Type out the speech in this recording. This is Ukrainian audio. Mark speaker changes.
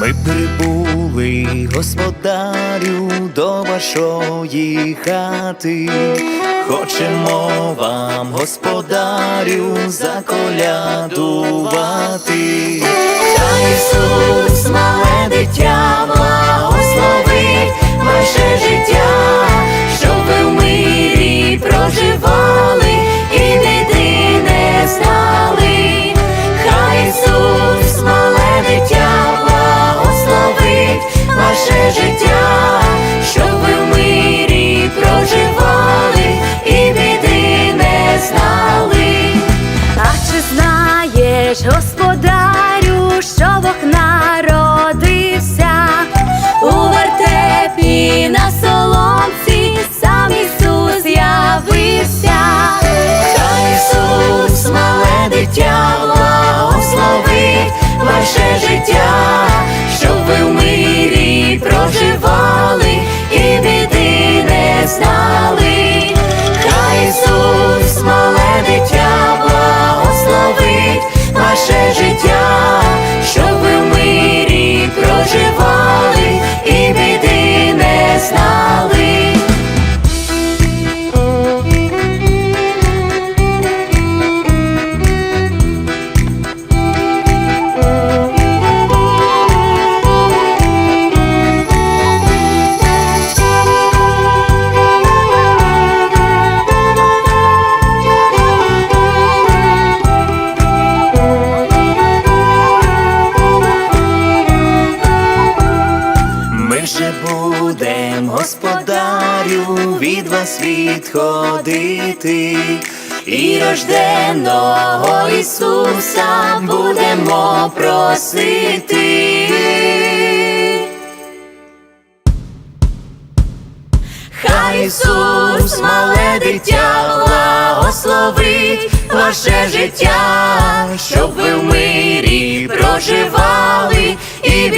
Speaker 1: Ми прибули, господарю, до вашої хати, хочемо вам, господарю, заколядувати, та Ісус, мале
Speaker 2: Знаєш, господарю, що
Speaker 1: вохна робить. господарю, від вас відходити, і рожденого Ісуса будемо просити. Хай Ісус, мале дитя, благословить ваше життя, щоб ви в мирі проживали. і